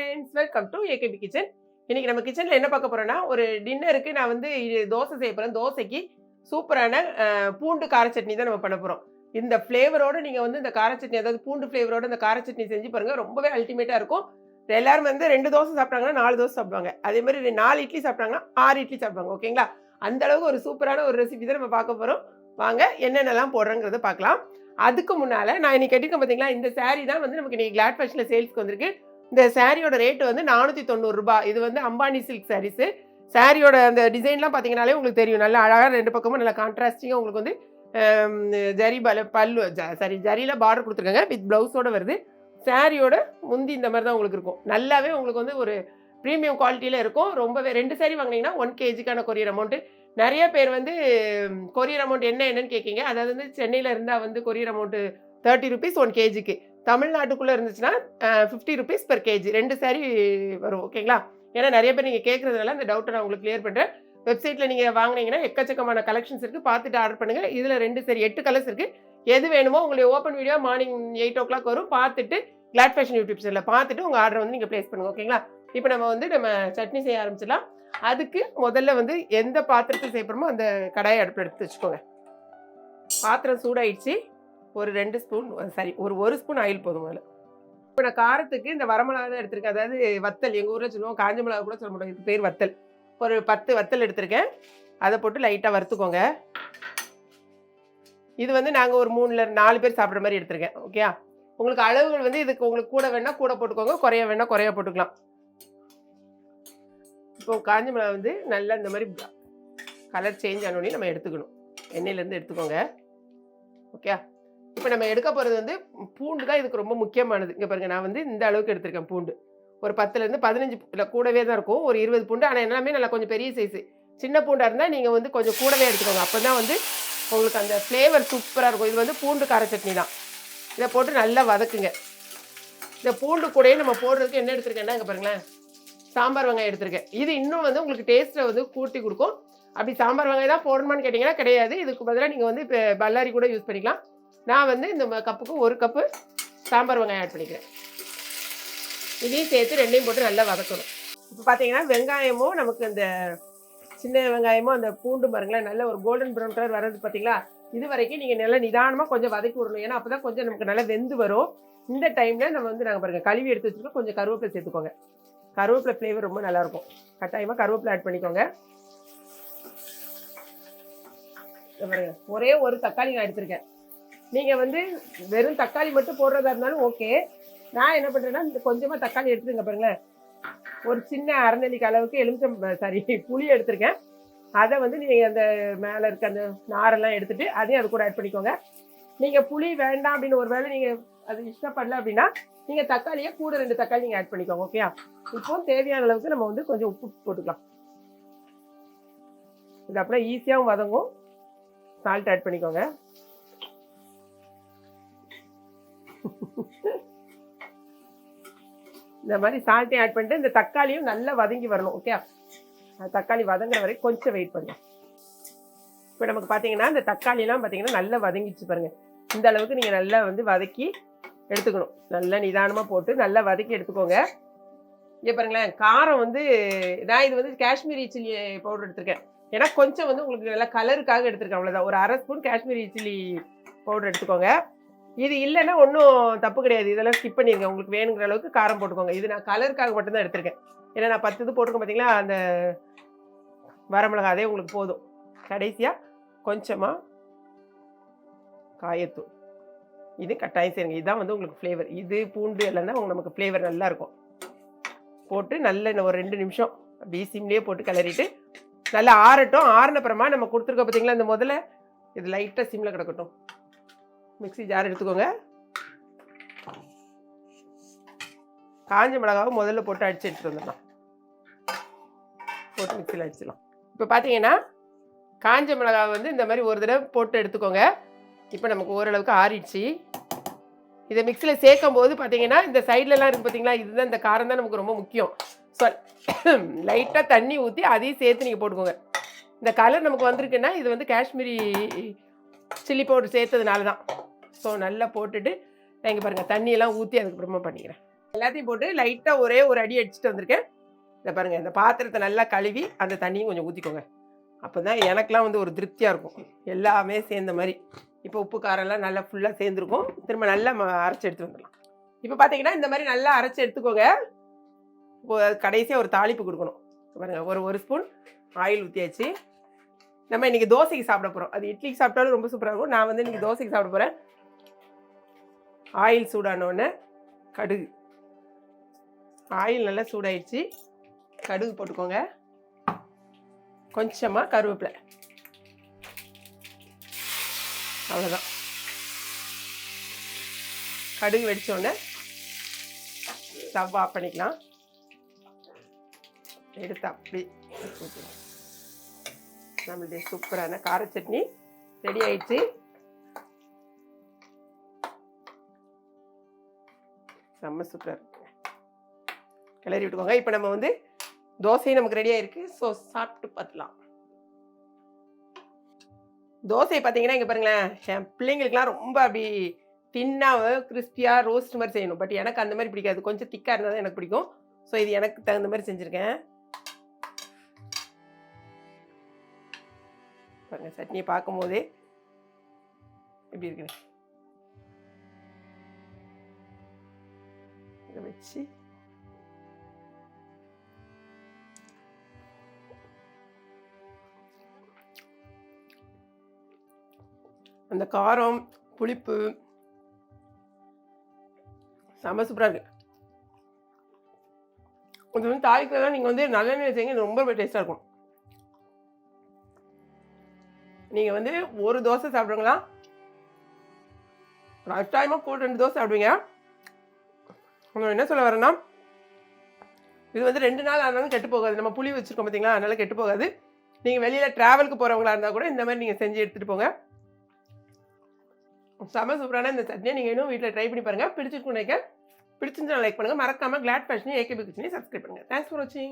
Friends welcome to AKB kitchen இன்னைக்கு நம்ம கிச்சனில் என்ன பார்க்க போறோம்னா ஒரு டின்னருக்கு நான் வந்து தோசை செய்ய போகிறேன் தோசைக்கு சூப்பரான பூண்டு கார சட்னி தான் நம்ம பண்ண போகிறோம் இந்த ஃப்ளேவரோட நீங்கள் வந்து இந்த கார சட்னி அதாவது பூண்டு ஃப்ளேவரோட இந்த கார சட்னி செஞ்சு பாருங்க. ரொம்பவே அல்டிமேட்டாக இருக்கும். எல்லாரும் வந்து ரெண்டு தோசை சாப்பிட்டாங்கன்னா நாலு தோசை சாப்பிடுவாங்க. அதே மாதிரி நாலு இட்லி சாப்பிட்டாங்கன்னா ஆறு இட்லி சாப்பிடுவாங்க. ஓகேங்களா? அந்த அளவுக்கு ஒரு சூப்பரான ஒரு ரெசிபி தான் நம்ம பார்க்க போகிறோம் வாங்க என்னென்னலாம் போடுறோங்கிறத பார்க்கலாம். அதுக்கு முன்னால் நான் இன்னைக்கு கேட்டிருக்கேன் பார்த்தீங்களா இந்த சாரீ தான் வந்து நமக்கு இன்னைக்கு கிளாட் ஃபேஷனில் சேல்ஸ்க்கு வந்திருக்கு. இந்த சாரியோட ரேட் வந்து நானூற்றி தொண்ணூறுரூபா இது வந்து அம்பானி சில்க் சாரீஸு சாரியோட அந்த டிசைன்லாம் பார்த்தீங்கனாலே உங்களுக்கு தெரியும். நல்லா அழகாக ரெண்டு பக்கமும் நல்லா கான்ட்ராஸ்டிங்காக உங்களுக்கு வந்து ஜரி பல பல்லு சாரி ஜரியில் பார்டர் கொடுத்துருக்காங்க. வித் ப்ளவுஸோட வருது. சாரியோட முந்தி இந்த மாதிரி தான் உங்களுக்கு இருக்கும். நல்லாவே உங்களுக்கு வந்து ஒரு ப்ரீமியம் குவாலிட்டியில் இருக்கும். ரொம்பவே ரெண்டு சாரி வாங்கினீங்கன்னா ஒன் கேஜிக்கான கொரியர் அமௌண்ட்டு நிறைய பேர் வந்து கொரியர் அமௌண்ட் என்ன என்னன்னு கேட்கீங்க அதாவது வந்து சென்னையில் இருந்தால் வந்து courier amount thirty rupees one கேஜிக்கு தமிழ்நாட்டுக்குள்ளே இருந்துச்சுன்னா ஃபிஃப்டி ருபீஸ் பர் கேஜி ரெண்டு சாரி வரும் ஓகேங்களா ஏன்னா நிறைய பேர் நீங்கள் கேட்குறதுனால அந்த டவுட்டை நான் உங்களுக்கு கிளியர் பண்ணுறேன் வெப்சைட்டில் நீங்கள் வாங்குனீங்கன்னா எக்கச்சக்கமான கலெக்ஷன்ஸ் இருக்குது பார்த்துட்டு ஆர்டர் பண்ணுங்கள் இதில் ரெண்டு சரி எட்டு கலர்ஸ் இருக்குது எது வேணுமோ உங்களுடைய open video morning eight o'clock வரும். பார்த்துட்டு கிளாட் ஃபேஷன் யூடியூப் சேனலில் பார்த்துட்டு உங்கள் ஆர்டர் வந்து நீங்கள் ப்ளேஸ் பண்ணுங்கள் ஓகேங்களா இப்போ நம்ம வந்து நம்ம சட்னி செய்ய ஆரம்பிச்சிடலாம். அதுக்கு முதல்ல வந்து எந்த பாத்திரத்தில் செய்யப்படுமோ அந்த கடாயை அடுப்பில் எடுத்து வச்சுக்கோங்க. பாத்திரம் சூடாயிடுச்சு. ஒரு ரெண்டு ஸ்பூன் சாரி ஒரு ஒரு ஸ்பூன் ஆயில் போதும் அதில் இப்போ நான் காரத்துக்கு இந்த வரமிளகா தான் எடுத்திருக்கேன். அதாவது வத்தல் எங்கள் ஊரில் சொல்லுவோம் காஞ்ச மிளகா கூட சொல்ல மாட்டோம். இது பேர் வத்தல். ஒரு பத்து வத்தல் எடுத்திருக்கேன். அதை போட்டு லைட்டாக வறுத்துக்கோங்க. இது வந்து நாங்கள் ஒரு மூணுல நாலு பேர் சாப்பிட்ற மாதிரி எடுத்திருக்கேன். ஓகே உங்களுக்கு அளவுகள் வந்து இதுக்கு உங்களுக்கு கூட வேணால் கூட போட்டுக்கோங்க. குறைய வேணால் குறைய போட்டுக்கலாம். இப்போ காஞ்ச மிளகா வந்து நல்லா இந்த மாதிரி கலர் சேஞ்ச் ஆனோடனே நம்ம எடுத்துக்கணும். எண்ணெயிலேருந்து எடுத்துக்கோங்க. ஓகே இப்போ நம்ம எடுக்க போகிறது வந்து பூண்டு தான் இதுக்கு ரொம்ப முக்கியமானது. இங்கே பாருங்கள் நான் வந்து இந்த அளவுக்கு எடுத்திருக்கேன் பூண்டு. ஒரு பத்துலேருந்து பதினஞ்சு இல்லை கூடவே தான் இருக்கும். ஒரு இருபது பூண்டு. ஆனால் எல்லாமே நல்லா கொஞ்சம் பெரிய சைஸு சின்ன பூண்டாக இருந்தால் நீங்கள் வந்து கொஞ்சம் கூடவே எடுத்துக்கோங்க. அப்போ தான் வந்து உங்களுக்கு அந்த ஃப்ளேவர் சூப்பராக இருக்கும். இது வந்து பூண்டு கார சட்னி தான். இதை போட்டு நல்லா வதக்குங்க. இந்த பூண்டு கூடயே நம்ம போடுறதுக்கு என்ன எடுத்திருக்கேன்னா இங்கே பாருங்களேன். சாம்பார் வெங்காயம் எடுத்திருக்கேன். இது இன்னும் வந்து உங்களுக்கு டேஸ்ட்டை வந்து கூட்டி கொடுக்கும். அப்படி சாம்பார் வெங்காயம் தான் போடணுமான்னு கேட்டிங்கன்னா கிடையாது. இதுக்கு பதிலாக நீங்கள் வந்து இப்போ பல்லாரி கூட யூஸ் பண்ணிக்கலாம். நான் வந்து இந்த ம- கப்புக்கு ஒரு கப்பு சாம்பார் வெங்காயம் ஆட் பண்ணிக்கிறேன். இதையும் சேர்த்து ரெண்டையும் போட்டு நல்லா வதக்கணும். இப்போ பார்த்தீங்கன்னா வெங்காயமும் நமக்கு அந்த சின்ன வெங்காயமும் அந்த பூண்டு பாருங்களேன் நல்ல ஒரு கோல்டன் ப்ரௌன் கலர் வர்றது பார்த்தீங்களா இது வரைக்கும் நீங்கள் நல்லா நிதானமாக கொஞ்சம் வதக்கி விடணும். ஏன்னா அப்போ தான் கொஞ்சம் நமக்கு நல்லா வெந்து வரும். இந்த டைமில் நம்ம வந்து நாங்கள் பாருங்கள் கழுவி எடுத்து வச்சுருக்கோம் கொஞ்சம் கருவேப்பிலை சேர்த்துக்கோங்க. கருவேப்பிலை ஃப்ளேவர் ரொம்ப நல்லாயிருக்கும். கட்டாயமாக கருவேப்பிலை ஆட் பண்ணிக்கோங்க. ஒரே ஒரு தக்காளி நான் எடுத்திருக்கேன். நீங்கள் வந்து வெறும் தக்காளி மட்டும் போடுறதா இருந்தாலும் ஓகே. நான் என்ன பண்ணுறேன்னா கொஞ்சமாக தக்காளி எடுத்துருங்க பாருங்களேன். ஒரு சின்ன அரைநெல்லிக்கு அளவுக்கு எலுமிச்சம் சாரி புளி எடுத்திருக்கேன். அதை வந்து நீங்கள் அந்த மேலே இருக்க அந்த நாரெல்லாம் எடுத்துகிட்டு அதையும் அது கூட ஆட் பண்ணிக்கோங்க. நீங்கள் புளி வேண்டாம் அப்படின்னு ஒரு வேளை நீங்கள் அது இஷ்டப்படல அப்படின்னா நீங்கள் தக்காளியை கூட ரெண்டு தக்காளி நீங்கள் ஆட் பண்ணிக்கோங்க ஓகே இப்போ தேவையான அளவுக்கு நம்ம வந்து கொஞ்சம் உப்பு போட்டுக்கலாம். இது அப்புறம் ஈஸியாகவும் வதங்கும். சால்ட் ஆட் பண்ணிக்கோங்க. இந்த மாதிரி சால்ட்டையும் ஆட் பண்ணிட்டு இந்த தக்காளியும் நல்லா வதங்கி வரணும் ஓகே தக்காளி வதங்குற வரைக்கும் கொஞ்சம் வெயிட் பண்ணுங்க. இப்போ நமக்கு பார்த்தீங்கன்னா இந்த தக்காளிலாம் பார்த்தீங்கன்னா நல்லா வதங்கிச்சு பாருங்கள் இந்த அளவுக்கு நீங்கள் நல்லா வந்து வதக்கி எடுத்துக்கணும். நல்லா நிதானமாக போட்டு நல்லா வதக்கி எடுத்துக்கோங்க. இங்கே பாருங்களேன் காரம் வந்து நான் இது வந்து காஷ்மீரி சில்லி பவுடர் எடுத்திருக்கேன். ஏன்னா கொஞ்சம் வந்து உங்களுக்கு நல்லா கலருக்காக எடுத்திருக்கேன் அவ்வளோதான் ஒரு அரை ஸ்பூன் காஷ்மீரி சில்லி பவுடர் எடுத்துக்கோங்க. இது இல்லைன்னா ஒன்றும் தப்பு கிடையாது. இதெல்லாம் ஸ்கிப் பண்ணிடுங்க உங்களுக்கு வேணுங்கிற அளவுக்கு காரம் போட்டுக்கோங்க. இது நான் கலருக்காக மட்டும்தான் எடுத்திருக்கேன். ஏன்னா நான் பத்து இது போட்டிருக்கேன் பார்த்தீங்களா அந்த வரமிளகா அதே உங்களுக்கு போதும். கடைசியாக கொஞ்சமாக காயத்தூள். இது கட்டாயம் செய்யுங்க. இதுதான் வந்து உங்களுக்கு ஃப்ளேவர் இது பூண்டு எல்லாம் தான் உங்களுக்கு நமக்கு ஃப்ளேவர் நல்லாயிருக்கும் போட்டு நல்ல இன்னும் ஒரு ரெண்டு நிமிஷம் அப்படியே சிம்லேயே போட்டு கிளறிட்டு நல்லா ஆறட்டும். ஆறினப்புறமா நம்ம கொடுத்துருக்கோம் பார்த்தீங்களா இந்த முதல்ல. இது லைட்டாக சிம்மில் கிடக்கட்டும். மிக்ஸி ஜார் எடுத்துக்கோங்க. காஞ்ச மிளகாவை முதல்ல போட்டு அடிச்சு எடுத்துட்டு வந்துடலாம். போட்டு மிக்சியில் அடிச்சிடலாம். இப்போ பார்த்தீங்கன்னா காஞ்ச மிளகாவை வந்து இந்த மாதிரி ஒரு தடவை போட்டு எடுத்துக்கோங்க. இப்போ நமக்கு ஓரளவுக்கு ஆறிடுச்சு. இதை மிக்சியில் சேர்க்கும் போது பார்த்தீங்கன்னா இந்த சைட்லலாம் இருக்குது பார்த்தீங்களா இதுதான் இந்த காரம் தான் நமக்கு ரொம்ப முக்கியம். ஸோ லைட்டாக தண்ணி ஊற்றி அதையும் சேர்த்து நீங்கள் போட்டுக்கோங்க. இந்த கலர் நமக்கு வந்திருக்குன்னா இது வந்து காஷ்மீரி சில்லி பவுடர் சேர்த்ததுனால தான் ஸோ நல்லா போட்டுட்டு நான் இங்கே பாருங்கள் தண்ணியெல்லாம் ஊற்றி அதுக்கப்புறமா பண்ணிக்கிறேன். எல்லாத்தையும் போட்டு லைட்டாக ஒரே ஒரு அடி அடிச்சுட்டு வந்திருக்கேன். இதை பாருங்கள் இந்த பாத்திரத்தை நல்லா கழுவி அந்த தண்ணியும் கொஞ்சம் ஊற்றிக்கோங்க அப்போ தான் எனக்கெலாம் வந்து ஒரு திருப்தியாக இருக்கும். எல்லாமே சேர்ந்த மாதிரி. இப்போ உப்பு காரெல்லாம் நல்லா ஃபுல்லாக சேர்ந்துருக்கும். திரும்ப நல்லா ம- எடுத்து வந்துடலாம். இப்போ பார்த்தீங்கன்னா இந்த மாதிரி நல்லா அரைச்சி எடுத்துக்கோங்க. கடைசியாக ஒரு தாளிப்பு கொடுக்கணும். பாருங்கள் ஒரு ஒரு ஸ்பூன் ஆயில் ஊற்றியாச்சு நம்ம இன்றைக்கி தோசைக்கு சாப்பிட போகிறோம் அது இட்லிக்கு சாப்பிட்டாலும் ரொம்ப சூப்பராக இருக்கும். நான் வந்து இன்னைக்கு தோசைக்கு சாப்பிட போகிறேன் ஆயில் சூடானோடனே கடுகு. ஆயில் நல்லா சூடாயிடுச்சு. கடுகு போட்டுக்கோங்க. கொஞ்சமாக கருவேப்பிலை. அவ்வளோதான் கடுகு வெடித்தோடனே ஸ்டவ் ஆஃப் பண்ணிக்கலாம். எடுத்து அப்படி நம்மளுடைய சூப்பரான கார சட்னி ரெடி ஆயிடுச்சு. செம்ம சூப்பராக இருக்கு. கிளறி விட்டுக்கோங்க. இப்போ நம்ம வந்து தோசையும் நமக்கு ரெடியாக இருக்குது ஸோ சாப்பிட்டு பார்த்துலாம் தோசையை பார்த்தீங்கன்னா இங்கே பாருங்களேன் என் பிள்ளைங்களுக்குலாம் ரொம்ப அப்படி தின்னாக கிறிஸ்பியாக ரோஸ்ட் மாதிரி செய்யணும். பட் எனக்கு அந்த மாதிரி பிடிக்காது. கொஞ்சம் திக்காக இருந்தால் தான் எனக்கு பிடிக்கும். ஸோ இது எனக்கு தகுந்த மாதிரி செஞ்சுருக்கேன். பாருங்க சட்னியை பார்க்கும்போது எப்படி இருக்குது இதை வச்சு அந்த காரம் புளிப்பு செம்ம சூப்பராக இருக்கு. கொஞ்சம் வந்து தாளிக்கிறதா நீங்கள் வந்து நல்லெண்ணெய் செய்யுங்க ரொம்ப டேஸ்ட்டாக இருக்கும். நீங்கள் வந்து ஒரு தோசை சாப்பிடுங்களா கட்டாயமாக கூட ரெண்டு தோசை சாப்பிடுவீங்க. என்ன சொல்ல வரேன்னா இது வந்து ரெண்டு நாள் ஆனாலும் கெட்டு போகாது. நம்ம புளி வச்சுருக்கோம் பார்த்தீங்களா அதனால கெட்டு போகாது. நீங்கள் வெளியில் ட்ராவலுக்கு போகிறவங்களா இருந்தால் கூட இந்த மாதிரி நீங்கள் செஞ்சு எடுத்துகிட்டு போங்க. செம சூப்பரான இந்த சட்னியை நீங்கள் இன்னும் வீட்டில் ட்ரை பண்ணி பாருங்கள் பிடிச்சிருக்கும் நினைக்க பிடிச்சிருந்தா லைக் பண்ணுங்கள் மறக்காமல் கிளாட் ஃபேஷனையும் ஏகேபி கிச்சனையும் சப்ஸ்கிரைப் பண்ணுங்கள் தேங்க்ஸ் ஃபார் வாட்சிங்